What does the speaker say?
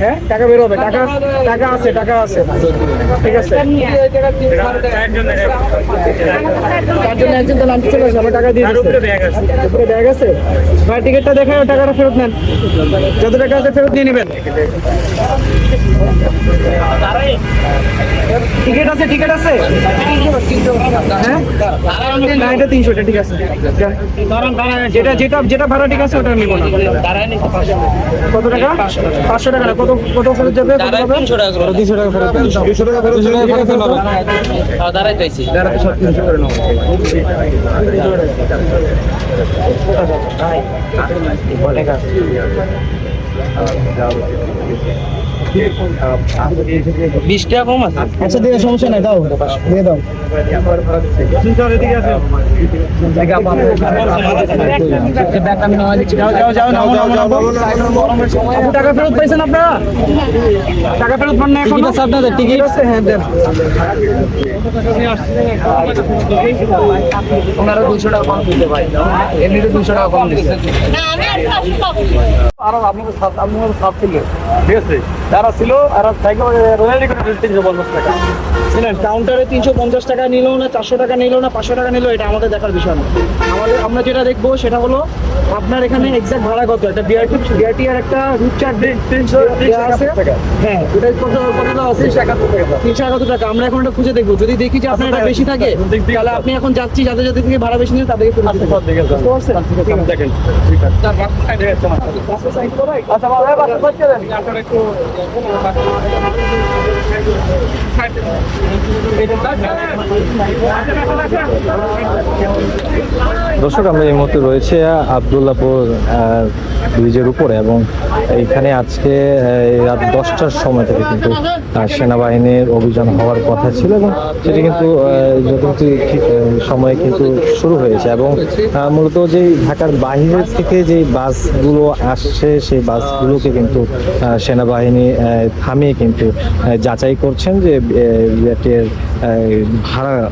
হ্যাঁ টাকা বের হবে টাকা টাকা আছে টাকা আছে। ঠিক আছে। তার জন্য একজন তো নামতে চলে টাকা দিয়ে উপরে ব্যাগ আছে। ভাই টিকিটটা দেখে ওই টাকাটা ফেরত নেন। যত টাকা আছে ফেরত দিয়ে নেবেন। টিকিট আছে টিকিট আছে হ্যাঁ না এটা তিনশোটা ঠিক আছে যেটা যেটা যেটা ভাড়া ঠিক আছে ওটা নিবো না কত টাকা পাঁচশো টাকা না কত কত ফেরত যাবে তিনশো টাকা তিনশো টাকা ফেরত দুশো টাকা ফেরত দুশো টাকা ফেরত হবে দাঁড়াতে সব তিনশো করে নেব বিশ টাকা কম আছে আচ্ছা দিয়ে সমস্যা নাই দাও দিয়ে দাও যাও, যাও, যাও, নামো, নামো, নামো। আপু, টাকা ফেরত পাইছেন আপনারা টাকা ফেরত পান না এখন আপনাদের টিকিট আছে হ্যাঁ দেন ওনারা দুশো টাকা কম দিতে ভাই এমনিতে দুশো টাকা কম দিচ্ছে আর আপনাদের সাথ আপনাদের সাথ ছিল ঠিক আছে যারা ছিল আর সাইকেল রয়্যালি করে তিনশো পঞ্চাশ টাকা। শুনেন কাউন্টারে তিনশো পঞ্চাশ টাকা নিল না চারশো টাকা নিল না পাঁচশো টাকা নিল এটা আমাদের দেখার বিষয় না। আমাদের আমরা যেটা দেখব সেটা হলো আপনার এখানে এক্সাক্ট ভাড়া কত? একটা বিআরটি বিআরটি আর একটা রুট তিনশো আছে। হ্যাঁ ওটা কত কত দেওয়া আছে? তিনশো একাত্তর টাকা। আমরা এখন এটা খুঁজে দেখব। যদি দেখি যে আপনার এটা বেশি থাকে তাহলে আপনি এখন যাচ্ছি যাদের যাদের থেকে ভাড়া বেশি নিন তাদেরকে ফেরত দিতে হবে। বুঝতে পারছেন? দেখেন আচ্ছা বাবা বাসা করতে দেন দর্শক, আমরা এই মুহূর্তে রয়েছে আবদুল্লাপুর ব্রিজের উপরে এবং এইখানে আজকে রাত দশটার সময় থেকে কিন্তু সেনাবাহিনীর অভিযান হওয়ার কথা ছিল এবং সেটি কিন্তু যথারীতি ঠিক সময়ে কিন্তু শুরু হয়েছে এবং মূলত যে ঢাকার বাইরে থেকে যে বাসগুলো আসছে, সেই বাসগুলোকে কিন্তু সেনাবাহিনী থামিয়ে কিন্তু যাচাই করছেন যে ভাড়া।